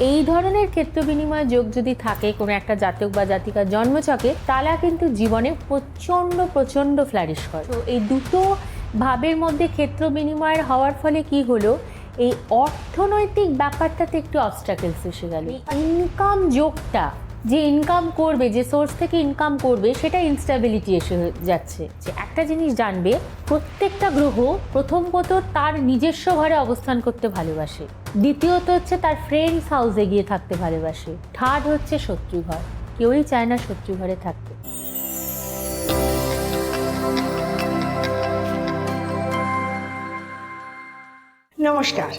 এই ধরনের ক্ষেত্র বিনিময় যোগ যদি থাকে কোনো একটা জাতক বা জাতিকার জন্মছকে তারা কিন্তু জীবনে প্রচণ্ড প্রচণ্ড ফ্লারিশ করে। তো এই দুটো ভাবের মধ্যে ক্ষেত্র বিনিময়ের হওয়ার ফলে কি হলো? এই অর্থনৈতিক ব্যাপারটাতে একটু অবস্ট্রাকেলস এসে গেল। ইনকাম যোগটা যে ইনকাম করবে, যে সোর্স থেকে ইনকাম করবে, সেটা ইনস্টেবিলিটি এসে যাচ্ছে। যে একটা জিনিস জানবে, প্রত্যেকটা গ্রহ প্রথমত তার নিজস্ব ঘরে অবস্থান করতে ভালোবাসে। দ্বিতীয়ত হচ্ছে তার ফ্রেন্ডস হাউসে গিয়ে থাকতে ভালোবাসে। থার্ড হচ্ছে শত্রু ঘর। কেউই চায় না শত্রু ঘরে থাকতে। নমস্কার।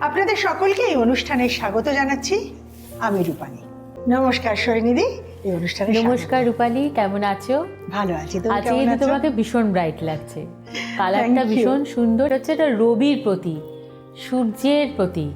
আপনাদের সকলকে এই অনুষ্ঠানে স্বাগত জানাচ্ছি। আমি রূপানী নমস্কার সৈনিধি এই অনুষ্ঠানে নমস্কার রূপালী কেমন আছো? ভালো আছি আজকে কিন্তু তোমাকে ভীষণ ব্রাইট লাগছে। কালারটা ভীষণ সুন্দর হচ্ছে এটা রবির প্রতি সূর্যের প্রতি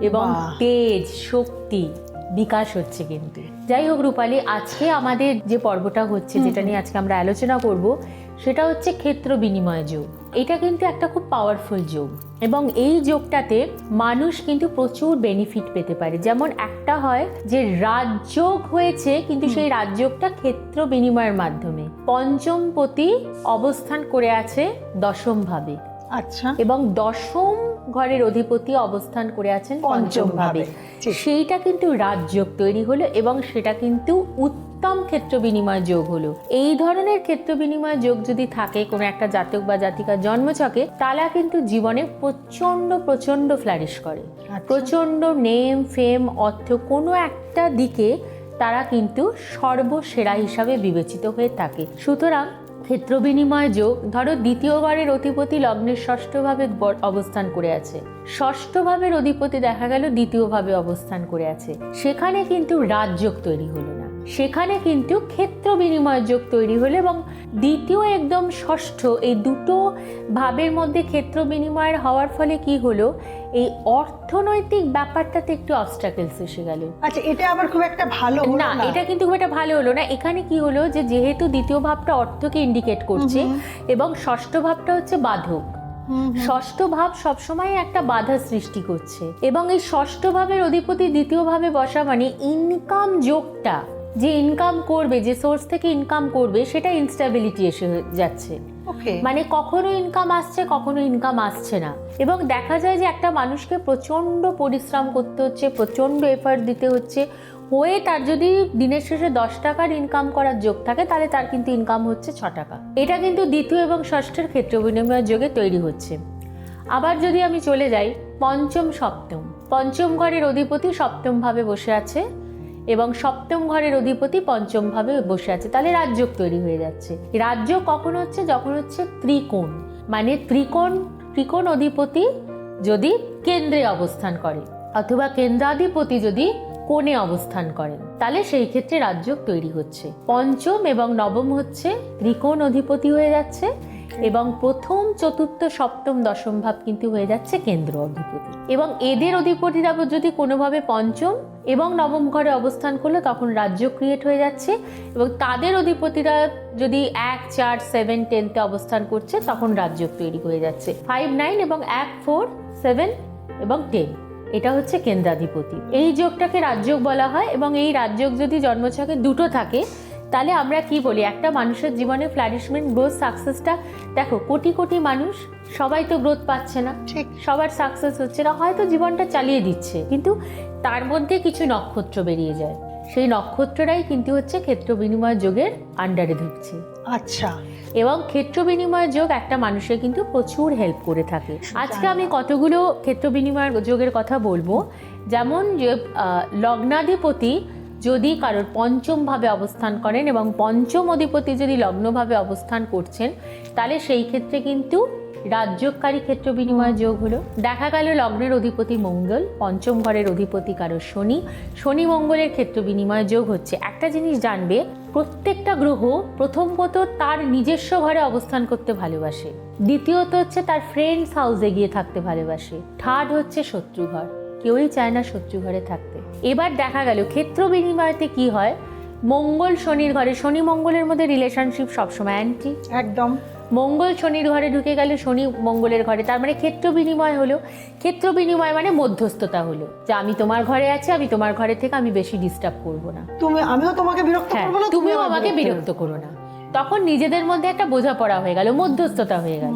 এবং তেজ শক্তি বিকাশ হচ্ছে কিন্তু। যাই হোক রূপালী আজকে আমাদের যে পর্বটা হচ্ছে যেটা নিয়ে আজকে আমরা আলোচনা করব সেটা হচ্ছে ক্ষেত্র বিনিময় যোগ। এটা কিন্তু একটা খুব পাওয়ারফুল যোগ। এবং এই যোগটাতে মানুষ কিন্তু প্রচুর বেনিফিট পেতে পারে। যেমন একটা হয় যে রাজযোগ হয়েছে কিন্তু সেই রাজযোগটা ক্ষেত্র বিনিময়ের মাধ্যমে। পঞ্চম পতি অবস্থান করে আছে দশম ভাবে। আচ্ছা। এবং দশম ঘরের অধিপতি অবস্থান করে আছেন পঞ্চম ভাবে সেইটা কিন্তু রাজযোগ তৈরি হলো এবং সেটা কিন্তু উত্তম ক্ষেত্র বিনিময় যোগ হলো। এই ধরনের ক্ষেত্র বিনিময় যোগ যদি থাকে কোনো একটা জাতক বা জাতিকার জন্মছকে তারা কিন্তু জীবনে প্রচণ্ড প্রচণ্ড ফ্লারিশ করে। প্রচণ্ড নেম ফেম অর্থ কোনো একটা দিকে তারা কিন্তু সর্বসেরা হিসাবে বিবেচিত হয়ে থাকে। সুতরাং ক্ষেত্র বিনিময় যোগ ধরো দ্বিতীয়বারের অধিপতি লগ্নের ষষ্ঠভাবে অবস্থান করে আছে। ষষ্ঠ ভাবের অধিপতি দেখা গেল দ্বিতীয়ভাবে অবস্থান করে আছে। সেখানে কিন্তু রাজযোগ তৈরি হলো না। সেখানে কিন্তু ক্ষেত্র বিনিময় যোগ তৈরি হলো এবং দ্বিতীয় একদম ষষ্ঠ এই দুটো ভাবের মধ্যে ক্ষেত্র বিনিময়ের হওয়ার ফলে কি হলো? এই অর্থনৈতিক ব্যাপারটাতে একটু অবস্টাকেলস এসে গেল। আচ্ছা এটা আবার খুব একটা ভালো না এটা কিন্তু খুব একটা ভালো হলো না। এখানে কি হলো যে যেহেতু দ্বিতীয় ভাবটা অর্থকে ইন্ডিকেট করছে এবং ষষ্ঠ ভাবটা হচ্ছে বাধক। ষষ্ঠ ভাব সবসময় একটা বাধা সৃষ্টি করছে এবং এই ষষ্ঠ ভাবের অধিপতি দ্বিতীয় ভাবে বসা মানে ইনকাম যোগটা যে ইনকাম করবে যে সোর্স থেকে ইনকাম করবে সেটা ইনস্টেবিলিটি এসে যাচ্ছে। মানে কখনো ইনকাম আসছে কখনো ইনকাম আসছে না। এবং দেখা যায় যে একটা মানুষকে প্রচণ্ড পরিশ্রম করতে হচ্ছে প্রচণ্ড এফার্ট দিতে হচ্ছে। হয়ে তার যদি দিনের শেষে দশ টাকার ইনকাম করার যোগ থাকে তাহলে তার কিন্তু ইনকাম হচ্ছে ছ টাকা। এটা কিন্তু দ্বিতীয় এবং ষষ্ঠের ক্ষেত্র বিনিময়ের যোগে তৈরি হচ্ছে। আবার যদি আমি চলে যাই পঞ্চম সপ্তম। পঞ্চম ঘরের অধিপতি সপ্তমভাবে বসে আছে। এবং সপ্তম ঘরের অধিপতি পঞ্চম ভাবে বসে আছে। তাহলে রাজযোগ তৈরি হয়ে যাচ্ছে। রাজ্য কখন হচ্ছে? যখন হচ্ছে ত্রিকোণ। মানে ত্রিকোণ ত্রিকোণ অধিপতি যদি কেন্দ্রে অবস্থান করে অথবা কেন্দ্রাধিপতি যদি কোণে অবস্থান করেন। তাহলে সেই ক্ষেত্রে রাজযোগ তৈরি হচ্ছে। পঞ্চম এবং নবম হচ্ছে ত্রিকোণ অধিপতি হয়ে যাচ্ছে। এবং প্রথম, চতুর্থ, সপ্তম, দশম ভাব কিন্তু হয়ে যাচ্ছে কেন্দ্র অধিপতি। এবং এদের অধিপতি অধিপতিরা যদি কোনোভাবে পঞ্চম এবং নবম ঘরে অবস্থান করল, তখন রাজ্য ক্রিয়েট হয়ে যাচ্ছে। এবং তাদের অধিপতিরা যদি এক, চার সেভেন টেনতে অবস্থান করছে, তখন রাজ্য তৈরি হয়ে যাচ্ছে। ফাইভ নাইন এবং এক ফোর সেভেন এবং টেন এটা হচ্ছে কেন্দ্রাধিপতি। এই যোগটাকে রাজযোগ বলা হয় এবং এই রাজযোগ যদি জন্মছকে দুটো থাকে তাহলে আমরা কি বলি? একটা মানুষের জীবনে ফ্লারিশমেন্ট গ্রোথ সাকসেসটা দেখো কোটি কোটি মানুষ সবাই তো গ্রোথ পাচ্ছে না। সবার সাকসেস হচ্ছে না হয়তো জীবনটা চালিয়ে দিচ্ছে কিন্তু তার মধ্যে কিছু নক্ষত্র বেরিয়ে যায়। সেই নক্ষত্ররাই কিন্তু হচ্ছে ক্ষেত্র বিনিময় যোগের আন্ডারে ঢুকছে। আচ্ছা। এবং ক্ষেত্র বিনিময় যোগ একটা মানুষের কিন্তু প্রচুর হেল্প করে থাকে। আজকে আমি কতগুলো ক্ষেত্র বিনিময় যোগের কথা বলব? যেমন যে লগ্নাধিপতি যদি কারোর পঞ্চম ভাবে অবস্থান করেন এবং পঞ্চম অধিপতি যদি লগ্নভাবে অবস্থান করছেন, তাহলে সেই ক্ষেত্রে কিন্তু রাজ্যকারী ক্ষেত্র বিনিময় যোগ হলো। দেখা গেল লগ্নের অধিপতি মঙ্গল, পঞ্চম ঘরের অধিপতি কারও শনি। শনি মঙ্গলের ক্ষেত্র বিনিময় যোগ হচ্ছে। একটা জিনিস জানবে, প্রত্যেকটা গ্রহ প্রথমত তার নিজস্ব ঘরে অবস্থান করতে ভালোবাসে। দ্বিতীয়ত হচ্ছে তার ফ্রেন্ডস হাউসে গিয়ে থাকতে ভালোবাসে। থার্ড হচ্ছে শত্রু ঘর কেউই চায় না শত্রু ঘরে থাকতে। এবার দেখা গেল ক্ষেত্র বিনিময়তে কি হয়? মঙ্গল শনির ঘরে শনি মঙ্গলের মধ্যে রিলেশনশিপ সবসময় অ্যান্টি একদম। মঙ্গল শনির ঘরে ঢুকে গেল শনি মঙ্গলের ঘরে। তার মানে ক্ষেত্র বিনিময় হলো ক্ষেত্র বিনিময় মানে মধ্যস্থতা হলো যে আমি তোমার ঘরে আছি আমি তোমার ঘরে থেকে আমি বেশি ডিস্টার্ব করব না। তুমি আমিও তোমাকে বিরক্ত হ্যাঁ করব না তুমিও আমাকে বিরক্ত করো না। তখন নিজেদের মধ্যে একটা বোঝাপড়া হয়ে গেল মধ্যস্থতা হয়ে গেল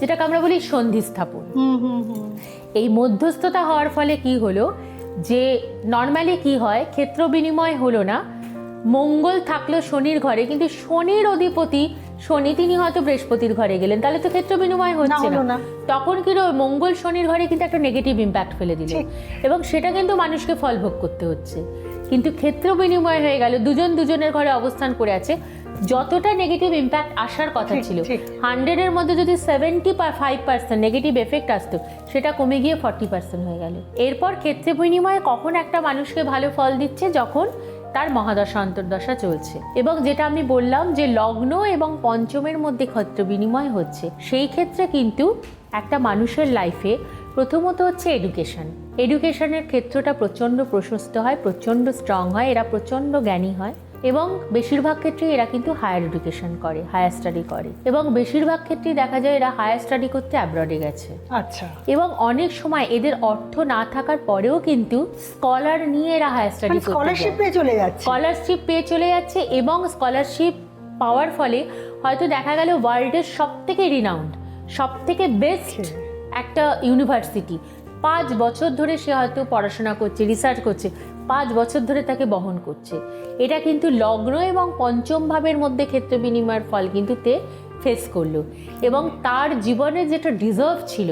যেটাকে আমরা বলি সন্ধি স্থাপন হুম হুম হুম। এই মধ্যস্থতা হওয়ার ফলে কি হলো? যে নর্মালি কি হয়? ক্ষেত্র বিনিময় হলো না। মঙ্গল থাকল শনির ঘরে কিন্তু শনির অধিপতি শনি তিনি হয়তো বৃহস্পতির ঘরে গেলেন। তাহলে তো ক্ষেত্র বিনিময় হচ্ছে না। তখন কি মঙ্গল শনির ঘরে কিন্তু একটা নেগেটিভ ইম্প্যাক্ট ফেলে দিল। এবং সেটা কিন্তু মানুষকে ফল ভোগ করতে হচ্ছে। কিন্তু ক্ষেত্র বিনিময় হয়ে গেল। দুজন দুজনের ঘরে অবস্থান করে আছে। যতটা নেগেটিভ ইম্প্যাক্ট আসার কথা ছিল। হান্ড্রেডের মধ্যে যদি seventy five percent negative effect আসতো সেটা কমে গিয়ে ফর্টি পার্সেন্ট হয়ে গেল। এরপর ক্ষেত্রে বিনিময়ে কখন একটা মানুষকে ভালো ফল দিচ্ছে? যখন তার মহাদশা অন্তর্দশা চলছে। এবং যেটা আমি বললাম যে লগ্ন এবং পঞ্চমের মধ্যে ক্ষেত্র বিনিময় হচ্ছে সেই ক্ষেত্রে কিন্তু একটা মানুষের লাইফে প্রথমত হচ্ছে এডুকেশন এডুকেশনের ক্ষেত্রটা প্রচণ্ড প্রশস্ত হয় প্রচণ্ড স্ট্রং হয় এরা প্রচণ্ড জ্ঞানী হয়। এবং বেশিরভাগ ক্ষেত্রে এরা কিন্তু হায়ার এডুকেশন করে হায়ার স্টাডি করে। এবং বেশিরভাগ ক্ষেত্রেই দেখা যায় এরা হায়ার স্টাডি করতে অ্যাব্রডে গেছে। আচ্ছা। এবং অনেক সময় এদের অর্থ না থাকার পরেও কিন্তু স্কলার নিয়ে এরা হায়ার স্টাডি স্কলারশিপ পেয়ে চলে যাচ্ছে। স্কলারশিপ পেয়ে চলে যাচ্ছে এবং স্কলারশিপ পাওয়ার ফলে হয়তো দেখা গেল ওয়ার্ল্ডের সব থেকে রিনাউন্ড সব থেকে বেস্ট একটা ইউনিভার্সিটি পাঁচ বছর ধরে সে হয়তো পড়াশোনা করছে রিসার্চ করছে। পাঁচ বছর ধরে তাকে বহন করছে। এটা কিন্তু লগ্ন এবং পঞ্চম ভাবের মধ্যে ক্ষেত্র বিনিময়ের ফল কিন্তু তে ফেস করল। এবং তার জীবনে যেটা ডিজার্ভ ছিল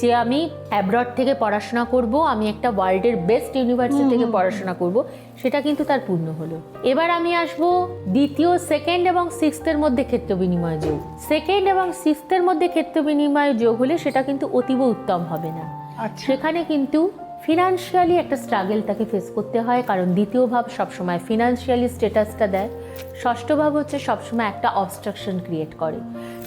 যে আমি অ্যাব্রড থেকে পড়াশোনা করব আমি একটা ওয়ার্ল্ডের বেস্ট ইউনিভার্সিটি থেকে পড়াশোনা করব সেটা কিন্তু তার পূর্ণ হলো। এবার আমি আসব দ্বিতীয় সেকেন্ড এবং সিক্সথের মধ্যে ক্ষেত্র বিনিময় যোগ। সেকেন্ড এবং সিক্সথের মধ্যে ক্ষেত্র বিনিময় যোগ হলে সেটা কিন্তু অতীব উত্তম হবে না। আচ্ছা। সেখানে কিন্তু ফিনান্সিয়ালি একটা স্ট্রাগল তাকে ফেস করতে হয় কারণ দ্বিতীয় ভাব সবসময় ফিনান্সিয়ালি স্টেটাসটা দেয়। ষষ্ঠ ভাব হচ্ছে সবসময় একটা অবস্ট্রাকশন ক্রিয়েট করে।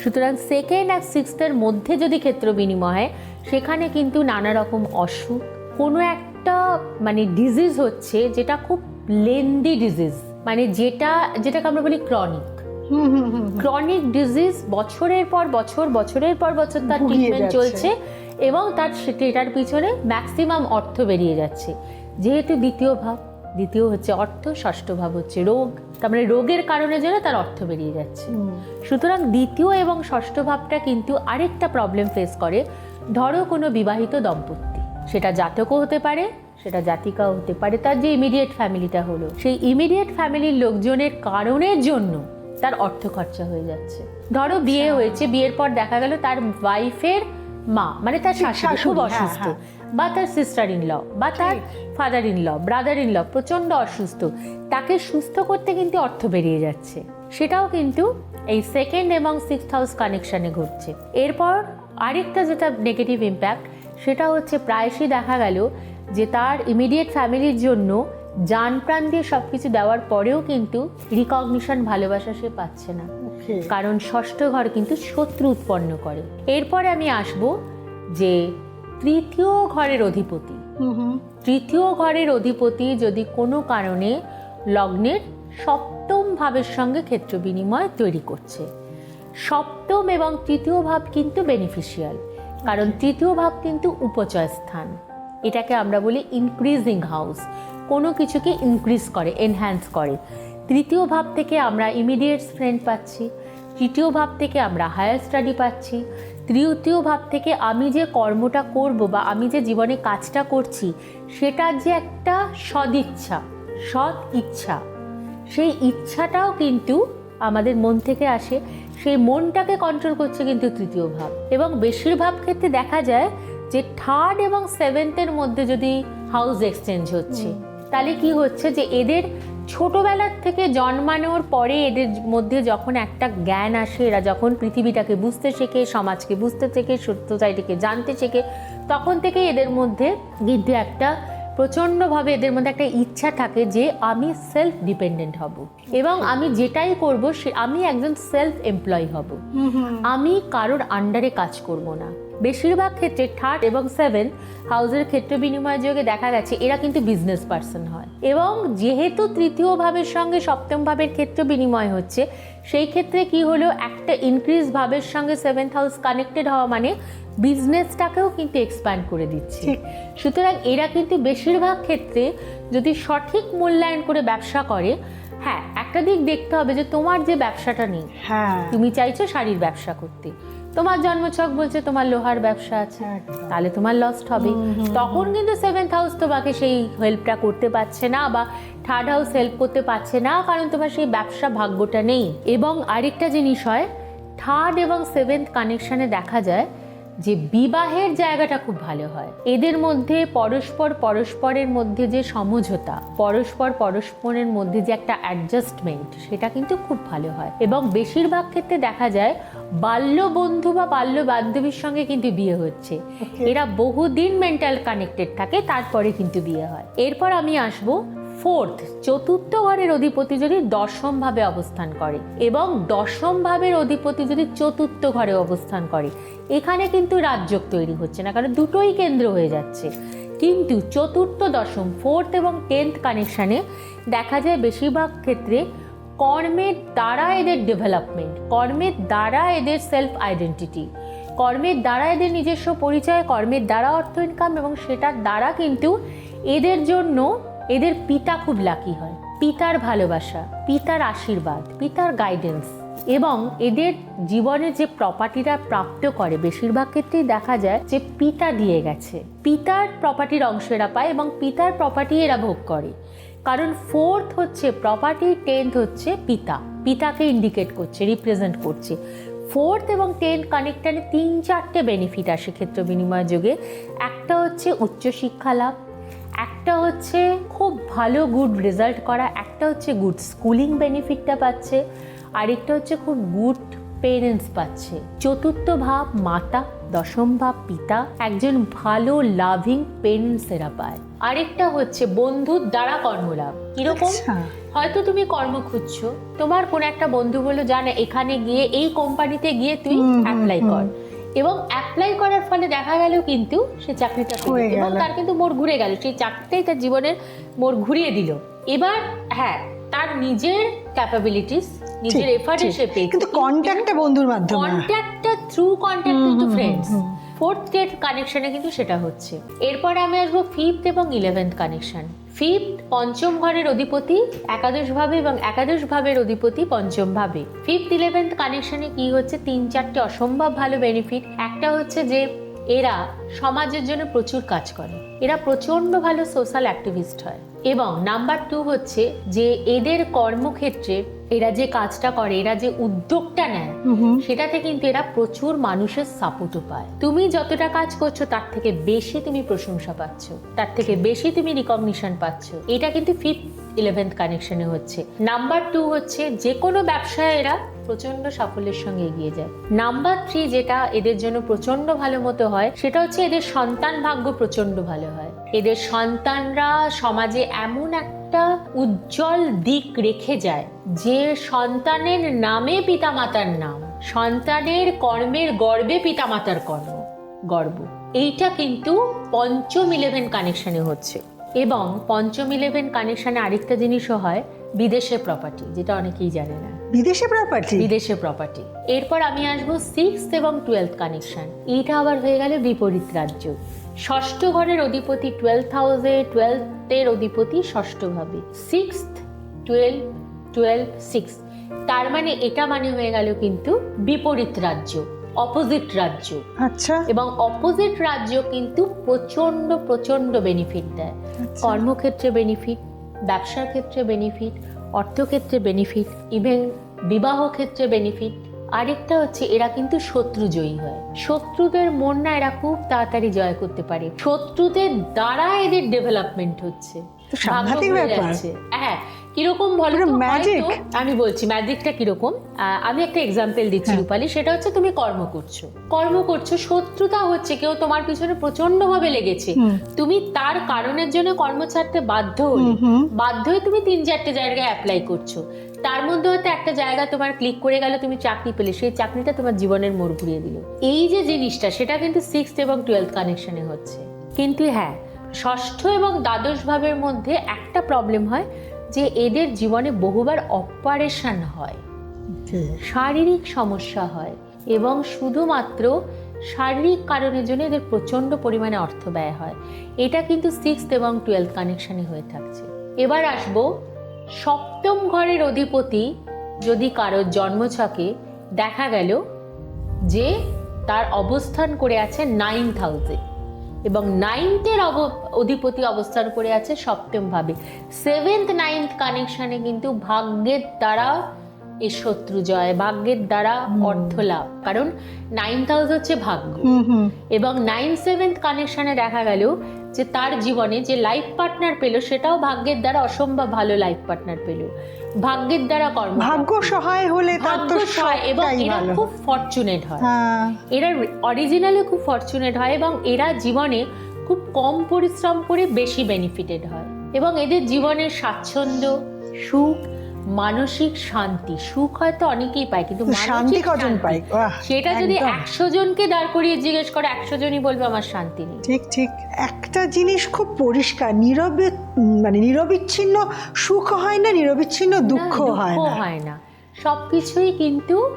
সুতরাং সেকেন্ড আর সিক্সথের মধ্যে যদি ক্ষেত্র বিনিময় হয় সেখানে কিন্তু নানা রকম অসুখ কোনো একটা মানে ডিজিজ হচ্ছে যেটা খুব লেন্দি ডিজিজ মানে যেটা যেটাকে আমরা বলি chronic hmm hmm hmm chronic disease বছরের পর বছর বছরের পর বছর তার ট্রিটমেন্ট চলছে। এবং তার সেটার পিছনে ম্যাক্সিমাম অর্থ বেরিয়ে যাচ্ছে। যেহেতু দ্বিতীয় ভাব দ্বিতীয় হচ্ছে অর্থ ষষ্ঠ ভাব হচ্ছে রোগ তার মানে রোগের কারণে যেন তার অর্থ বেরিয়ে যাচ্ছে। সুতরাং দ্বিতীয় এবং ষষ্ঠ ভাবটা কিন্তু আরেকটা প্রবলেম ফেস করে। ধরো কোনো বিবাহিত দম্পতি সেটা জাতকও হতে পারে সেটা জাতিকাও হতে পারে তার যে ইমিডিয়েট ফ্যামিলিটা হলো সেই ইমিডিয়েট ফ্যামিলির লোকজনের কারণের জন্য তার অর্থ খরচা হয়ে যাচ্ছে। ধরো বিয়ে হয়েছে বিয়ের পর দেখা গেল তার ওয়াইফের মা মানে তার শাশুড়ি খুব হ্যাঁ, অসুস্থ হ্যাঁ। বা তার সিস্টার ইন ল বা তার father in law brother in law প্রচণ্ড অসুস্থ। তাকে সুস্থ করতে কিন্তু অর্থ বেরিয়ে যাচ্ছে। সেটাও কিন্তু এই সেকেন্ড এবং সিক্স হাউস কানেকশানে ঘটছে। এরপর আরেকটা যেটা নেগেটিভ ইম্প্যাক্ট সেটা হচ্ছে প্রায়শই দেখা গেল যে তার ইমিডিয়েট ফ্যামিলির জন্য যান প্রাণ দিয়ে সব কিছু দেওয়ার পরেও কিন্তু রিকগনিশন ভালোবাসা সে পাচ্ছে না। কারণ ষষ্ঠ ঘর কিন্তু শত্রু উৎপন্ন করে। এরপরে আমি আসব যে তৃতীয় ঘরের অধিপতি। তৃতীয় ঘরের অধিপতি যদি কোনো কারণে লগ্নের সপ্তম ভাবের সঙ্গে ক্ষেত্র বিনিময় তৈরি করছে। সপ্তম এবং তৃতীয় ভাব কিন্তু বেনিফিশিয়াল কারণ তৃতীয় ভাব কিন্তু উপচয় স্থান। এটাকে আমরা বলি ইনক্রিজিং হাউস কোনো কিছুকে ইনক্রিজ করে এনহ্যান্স করে। তৃতীয় ভাব থেকে আমরা ইমিডিয়েট ফ্রেন্ড পাচ্ছি, তৃতীয় ভাব থেকে আমরা হায়ার স্টাডি পাচ্ছি, তৃতীয় ভাব থেকে আমি যে কর্মটা করব বা আমি যে জীবনে কাজটা করছি, সেটার যে একটা সদিচ্ছা, সৎ ইচ্ছা, সেই ইচ্ছাটাও কিন্তু আমাদের মন থেকে আসে, সেই মনটাকে কন্ট্রোল করছে কিন্তু তৃতীয় ভাব। এবং বেশিরভাগ ক্ষেত্রে দেখা যায় যে থার্ড এবং সেভেন্থের মধ্যে যদি হাউস এক্সচেঞ্জ হচ্ছে তাহলে কি হচ্ছে যে এদের ছোটবেলার থেকে জন্মানোর পরে এদের মধ্যে যখন একটা জ্ঞান আসে এরা যখন পৃথিবীটাকে বুঝতে শেখে সমাজকে বুঝতে শেখে সোসাইটিকে জানতে শেখে তখন থেকে এদের মধ্যে কিন্তু একটা প্রচণ্ডভাবে এদের মধ্যে একটা ইচ্ছা থাকে যে আমি সেলফ ডিপেন্ডেন্ট হব। এবং আমি যেটাই করব সে আমি একজন সেলফ এমপ্লয় হব আমি কারোর আন্ডারে কাজ করব না। বেশিরভাগ ক্ষেত্রে থার্ড এবং সেভেন হাউসের ক্ষেত্র বিনিময় যোগে দেখা গেছে এরা কিন্তু বিজনেস পার্সন হয়। এবং যেহেতু তৃতীয় ভাবের সঙ্গে সপ্তম ভাবের ক্ষেত্র বিনিময় হচ্ছে সেই ক্ষেত্রে কি হলো একটা ইনক্রিজ ভাবের সঙ্গে সেভেন্থ হাউস কানেক্টেড হওয়া মানে বিজনেসটাকেও কিন্তু এক্সপ্যান্ড করে দিচ্ছে। সুতরাং এরা কিন্তু বেশিরভাগ ক্ষেত্রে যদি সঠিক মূল্যায়ন করে ব্যবসা করে হ্যাঁ একটা দিক দেখতে হবে যে তোমার যে ব্যবসাটা নেই হ্যাঁ। তুমি চাইছো শাড়ির ব্যবসা করতে। তোমার জন্মছক বলছে তোমার লোহার ব্যবসা আছে। তাহলে তোমার লস্ট হবে। তখন কিন্তু সেভেন্থ হাউস তোমাকে সেই হেল্পটা করতে পারছে না বা থার্ড হাউস হেল্প করতে পারছে না কারণ তোমার সেই ব্যবসা ভাগ্যটা নেই। এবং আরেকটা জিনিস হয় থার্ড এবং সেভেন্থ কানেকশানে দেখা যায় যে বিবাহের জায়গাটা খুব ভালো হয়। এদের মধ্যে পরস্পর পরস্পরের মধ্যে যে সমঝোতা পরস্পর পরস্পরের মধ্যে যে একটা অ্যাডজাস্টমেন্ট সেটা কিন্তু খুব ভালো হয়। এবং বেশিরভাগ ক্ষেত্রে দেখা যায় বাল্য বন্ধু বা বাল্য বান্ধবীর সঙ্গে কিন্তু বিয়ে হচ্ছে। এরা বহুদিন মেন্টাল কানেক্টেড থাকে তারপরে কিন্তু বিয়ে হয়। এরপর আমি আসব ফোর্থ, চতুর্থ ঘরের অধিপতি যদি দশম ভাবে অবস্থান করে এবং দশম ভাবের অধিপতি যদি চতুর্থ ঘরে অবস্থান করে, এখানে কিন্তু রাজযোগ তৈরি হচ্ছে না, কারণ দুটোই কেন্দ্র হয়ে যাচ্ছে। কিন্তু চতুর্থ, দশম, ফোর্থ এবং টেন্থ কানেকশানে দেখা যায় বেশিরভাগ ক্ষেত্রে কর্মের দ্বারা এদের ডেভেলপমেন্ট কর্মের দ্বারা এদের সেলফ আইডেন্টিটি কর্মের দ্বারা এদের নিজস্ব পরিচয়, কর্মের দ্বারা অর্থ ইনকাম এবং সেটার দ্বারা কিন্তু এদের জন্য এদের পিতা খুব লাকি হয়। পিতার ভালোবাসা, পিতার আশীর্বাদ, পিতার গাইডেন্স এবং এদের জীবনে যে প্রপার্টিটা প্রাপ্ত করে, বেশিরভাগ ক্ষেত্রেই দেখা যায় যে পিতা দিয়ে গেছে। পিতার প্রপার্টির অংশ এরা পায় এবং পিতার প্রপার্টি এরা ভোগ করে। কারণ ফোর্থ হচ্ছে প্রপার্টি টেন্থ হচ্ছে পিতা। পিতাকে ইন্ডিকেট করছে রিপ্রেজেন্ট করছে। ফোর্থ এবং টেন্থ কানেক্টারে তিন চারটে বেনিফিট আসে ক্ষেত্র বিনিময় যোগে। একটা হচ্ছে উচ্চশিক্ষা লাভ একটা হচ্ছে খুব ভালো গুড রেজাল্ট করা একটা হচ্ছে গুড স্কুলিং বেনিফিটটা পাচ্ছে আরেকটা হচ্ছে খুব গুড পেরেন্টস পাচ্ছে। চতুর্থ ভাব মাতা দশম ভাব পিতা একজন ভালো লাভিং পেরেন্টস এরা পায়। আরেকটা হচ্ছে বন্ধুর দ্বারা কর্মলাভ। কীরকম? আচ্ছা। হয়তো তুমি কর্ম খুঁজছো তোমার কোন একটা বন্ধু বলল জানে এখানে গিয়ে এই কোম্পানিতে গিয়ে তুই অ্যাপ্লাই কর। এবং অ্যাপ্লাই করার ফলে দেখা গেল কিন্তু সে চাকরিটা হয়ে গেল। এবং তার কিন্তু মোর ঘুরে গেল। সেই চাকরিটাই তার জীবনের মোর ঘুরিয়ে দিল। এবার হ্যাঁ তার নিজের ক্যাপাবিলিটিস নিজের এফার্ট সে পেয়েছে। কিন্তু কন্ট্যাক্টটা বন্ধুর মাধ্যমে। কন্ট্যাক্টটা through contact to friends fourth grade কানেকশানে কিন্তু সেটা হচ্ছে। এরপরে আমি আসব ফিফথ এবং ইলেভেন্থ কানেকশন। ফিফথ পঞ্চম ঘরের অধিপতি একাদশ ভাবে এবং একাদশ ভাবের অধিপতি পঞ্চম ভাবে ফিফথ, ইলেভেন্থ কানেকশানে কি হচ্ছে? তিন চারটে অসম্ভব ভালো বেনিফিট একটা হচ্ছে যে এরা সমাজের জন্য প্রচুর কাজ করে। এরা প্রচণ্ড ভালো সোশ্যাল অ্যাক্টিভিস্ট হয়। এবং নাম্বার টু হচ্ছে যে এদের কর্মক্ষেত্রে এরা যে কাজটা করে এরা যে উদ্যোগটা নেয়। সেটাতে কিন্তু এরা প্রচুর মানুষের সাপোর্টও পায়। তুমি যতটা কাজ করছ তার থেকে বেশি তুমি প্রশংসা পাচ্ছ তার থেকে বেশি তুমি রিকগনিশন পাচ্ছ। এটা কিন্তু ফিফথ ইলেভেন্থ কানেকশনে হচ্ছে। নাম্বার টু হচ্ছে যে কোনো ব্যবসায় এরা প্রচণ্ড সাফল্যের সঙ্গে এগিয়ে যায়। নাম্বার থ্রি যেটা এদের জন্য প্রচণ্ড ভালো মতো হয়, সেটা হচ্ছে এদের সন্তান ভাগ্য প্রচণ্ড ভালো হয়। এদের সন্তানরা সমাজে এমন একটা উজ্জ্বল দিক রেখে যায়, যে সন্তানের নামে পিতামাতার নাম, সন্তানের কর্মের গর্বে পিতামাতার কর্ম, গর্ব। এইটা কিন্তু পঞ্চম ইলেভেন কানেকশনে হচ্ছে। এবং পঞ্চম ইলেভেন কানেকশনে আরেকটা জিনিসও হয় বিদেশে প্রপার্টি যেটা অনেকেই জানে না। বিদেশে প্রপার্টি বিদেশে প্রপার্টি এরপর আমি আসব সিক্স এবং টুয়েলথ কানেকশন এইটা আবার হয়ে গেল বিপরীত রাজ্য। ষষ্ঠ ঘরের অধিপতি টুয়েলভ হাউসে টুয়েলথের অধিপতি ষষ্ঠভাবে সিক্স টুয়েলভ টুয়েলভ সিক্স তার মানে এটা মানে হয়ে গেল কিন্তু বিপরীত রাজ্য। অপোজিট রাজ্য। আচ্ছা। এবং অপোজিট রাজ্য কিন্তু প্রচণ্ড প্রচণ্ড বেনিফিট দেয়। আচ্ছা। কর্মক্ষেত্রে বেনিফিট ব্যবসার ক্ষেত্রে বেনিফিট অর্থক্ষেত্রে বেনিফিট ইভেন বিবাহ ক্ষেত্রে বেনিফিট আরেকটা হচ্ছে এরা কিন্তু শত্রু জয়ী হয়। শত্রুদের মন না এরা খুব তাড়াতাড়ি জয় করতে পারে। শত্রুদের দ্বারা এদের ডেভেলপমেন্ট হচ্ছে। সাংঘাতিক ব্যাপার। হ্যাঁ কীরকম বলো। হয়তো- আমি বলছি ম্যাজিকটা কীরকম আমি একটা এক্সাম্পল দিচ্ছি হ্যাঁ। রূপালি সেটা হচ্ছে তুমি কর্ম করছ কর্ম করছ শত্রুতা হচ্ছে কেউ তোমার পিছনে প্রচণ্ড ভাবে লেগেছে তুমি তার কারণের জন্য কর্ম ছাড়তে বাধ্য হলে। বাধ্য হয়ে তুমি তিন চারটে জায়গায় অ্যাপ্লাই করছ তার মধ্যে হয়তো একটা জায়গা তোমার ক্লিক করে গেল তুমি চাকরি পেলে সেই চাকরিটা তোমার জীবনের মোড় ঘুরিয়ে দিল এই যে জিনিসটা সেটা কিন্তু সিক্সথ এবং টুয়েলথ কানেকশনে হচ্ছে কিন্তু হ্যাঁ ষষ্ঠ এবং দ্বাদশ ভাবের মধ্যে একটা প্রবলেম হয় যে এদের জীবনে বহুবার অপারেশন হয়। শারীরিক সমস্যা হয় এবং শুধুমাত্র শারীরিক কারণের জন্য এদের প্রচণ্ড পরিমাণে অর্থ ব্যয় হয়। এটা কিন্তু সিক্সথ এবং টুয়েলথ কানেকশনে হয়ে থাকছে। এবার আসব সপ্তম ঘরের অধিপতি যদি কারোর জন্মছকে দেখা গেল যে তার অবস্থান করে আছে নাইন্থ হাউসে এবং নাইনথের অব অধিপতি অবস্থান করে আছে সপ্তম ভাবে। সেভেন্থ নাইন্থ কানেকশনে কিন্তু ভাগ্যের দ্বারা এ শত্রু জয় ভাগ্যের দ্বারা অর্থ লাভ। কারণ নাইন্থ হাউস হচ্ছে ভাগ্য। এবং নাইন সেভেন্থ কানেকশানে দেখা গেল যে তার জীবনে যে লাইফ পার্টনার পেল সেটাও ভাগ্যের দ্বারা অসম্ভব ভালো লাইফ পার্টনার পেল। ভাগ্যের দ্বারা কর্ম ভাগ্য সহায় হলে তার ভাগ্য তো সহায় এবং এরা খুব ফরচুনেট হয়। হ্যাঁ। এরা অরিজিনালি খুব ফরচুনেট হয় এবং এরা জীবনে খুব কম পরিশ্রম করে বেশি বেনিফিটেড হয়। এবং এদের জীবনের স্বাচ্ছন্দ্য সুখ মানসিক শান্তি সুখ হয়তো অনেকেই পায় কিন্তু শান্তি কজন সেটা যদি একশো জনকে দাঁড় করিয়ে জিজ্ঞেস করে একশো জনই বলবে আমার শান্তি নেই। ঠিক ঠিক। একটা জিনিস খুব পরিষ্কার নীরবে মানে নিরবিচ্ছিন্ন সুখ হয় না নিরবিচ্ছিন্ন দুঃখ হয় না। হয় না। সব কিছুই কিন্তু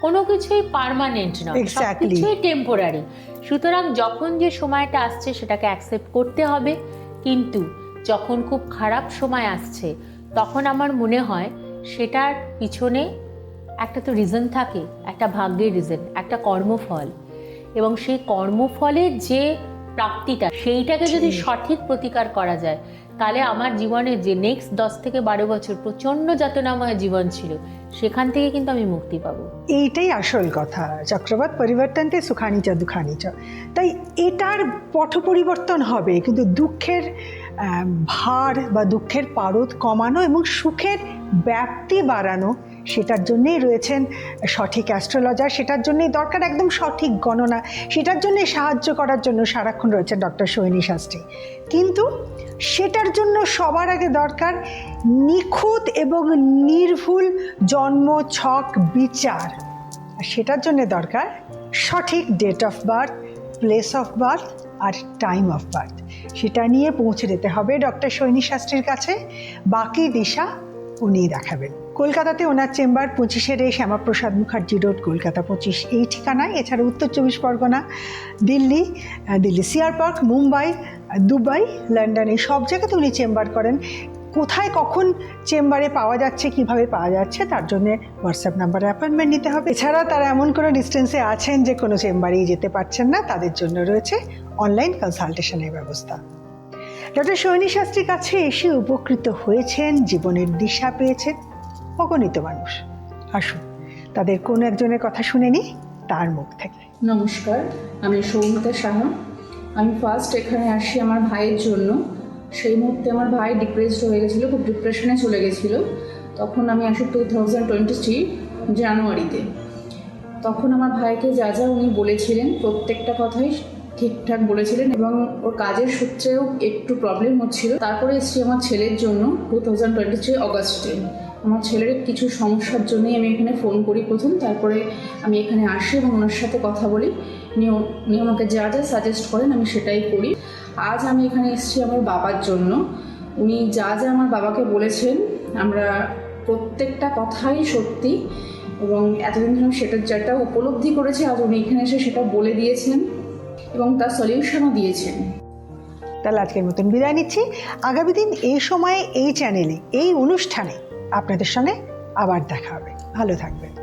কোনো কিছুই পার্মানেন্ট নয় সব কিছুই টেম্পোরারি সুতরাং যখন যে সময়টা আসছে সেটাকে অ্যাকসেপ্ট করতে হবে। কিন্তু যখন খুব খারাপ সময় আসছে তখন আমার মনে হয় সেটার পিছনে একটা তো রিজন থাকে একটা ভাগ্যের রিজন একটা কর্মফল। এবং সেই কর্মফলের যে প্রাপ্তিটা সেইটাকে যদি সঠিক প্রতিকার করা যায় তাহলে আমার জীবনে যে নেক্সট দশ থেকে বারো বছর প্রচণ্ড যাতনাময় জীবন ছিল সেখান থেকে কিন্তু আমি মুক্তি পাবো। এইটাই আসল কথা। চক্রবাত পরিবর্তনতে সুখানি চ দুখানি চ তাই এটার পট পরিবর্তন হবে কিন্তু দুঃখের ভার বা দুঃখের পারদ কমানো এবং সুখের ব্যাপ্তি বাড়ানো, সেটার জন্যেই রয়েছেন সঠিক অ্যাস্ট্রোলজার সেটার জন্যেই দরকার একদম সঠিক গণনা, সেটার জন্যই সাহায্য করার জন্য সারাক্ষণ রয়েছেন ডক্টর সোহিনী শাস্ত্রী। কিন্তু সেটার জন্য সবার আগে দরকার নিখুঁত এবং নির্ভুল জন্ম, ছক, বিচার। আর সেটার জন্য দরকার সঠিক date of birth place of birth R time of birth সেটা নিয়ে পৌঁছে যেতে হবে ডক্টর সৈনী শাস্ত্রীর কাছে। বাকি দিশা উনি দেখাবেন। কলকাতাতে ওনার চেম্বার পঁচিশের এই শ্যামাপ্রসাদ মুখার্জি রোড, কলকাতা পঁচিশ। এই ঠিকানায়, এছাড়া উত্তর চব্বিশ পরগনা, দিল্লি দিল্লি, সিয়ার পার্ক, মুম্বাই, দুবাই, লন্ডন, এই সব জায়গাতে উনি চেম্বার করেন। কোথায় কখন চেম্বারে পাওয়া যাচ্ছে, কীভাবে পাওয়া যাচ্ছে, তার জন্য হোয়াটসঅ্যাপ নাম্বারে অ্যাপয়েন্টমেন্ট নিতে হবে। এছাড়া তারা এমন কোনো ডিস্টেন্সে আছেন যে কোনো চেম্বারেই যেতে পারছেন না, তাদের জন্য রয়েছে অনলাইন কনসালটেশনের ব্যবস্থা। ডক্টর সৈনী শাস্ত্রীর কাছে এসে উপকৃত হয়েছেন, জীবনের দিশা পেয়েছেন অগণিত মানুষ। আসুন, তাদের কোন একজনের কথা শুনে নি তার মুখ থেকে। নমস্কার, আমি সৌমিতা সাহা। আমি ফার্স্ট এখানে আসি আমার ভাইয়ের জন্য। সেই মুহূর্তে আমার ভাই ডিপ্রেসড হয়ে গেছিল, খুব ডিপ্রেশনে চলে গেছিল। তখন আমি আসি টু থাউজেন্ড টোয়েন্টি থ্রি জানুয়ারিতে। তখন আমার ভাইকে যা যা উনি বলেছিলেন, প্রত্যেকটা কথাই ঠিকঠাক বলেছিলেন এবং ওর কাজের সূত্রেও একটু প্রবলেম হচ্ছিল। তারপরে এসেছি আমার ছেলের জন্য টু থাউজেন্ড টোয়েন্টি থ্রি অগাস্টে। আমার ছেলের কিছু সমস্যার জন্যই আমি এখানে ফোন করি প্রথম। তারপরে আমি এখানে আসি এবং ওনার সাথে কথা বলি। উনি আমাকে যা যা সাজেস্ট করেন আমি সেটাই করি। আজ আমি এখানে এসেছি আমার বাবার জন্য। উনি যা যা আমার বাবাকে বলেছেন, আমরা প্রত্যেকটা কথাই সত্যি এবং এতদিন ধরে সেটা যেটা উপলব্ধি করেছি, আজ উনি এখানে এসে সেটা বলে দিয়েছেন এবং তার সলিউশনও দিয়েছেন। তাহলে আজকের মতন বিদায় নিচ্ছি। আগামী দিন এই সময়ে, এই চ্যানেলে এই অনুষ্ঠানে আপনাদের সঙ্গে আবার দেখা হবে। ভালো থাকবেন।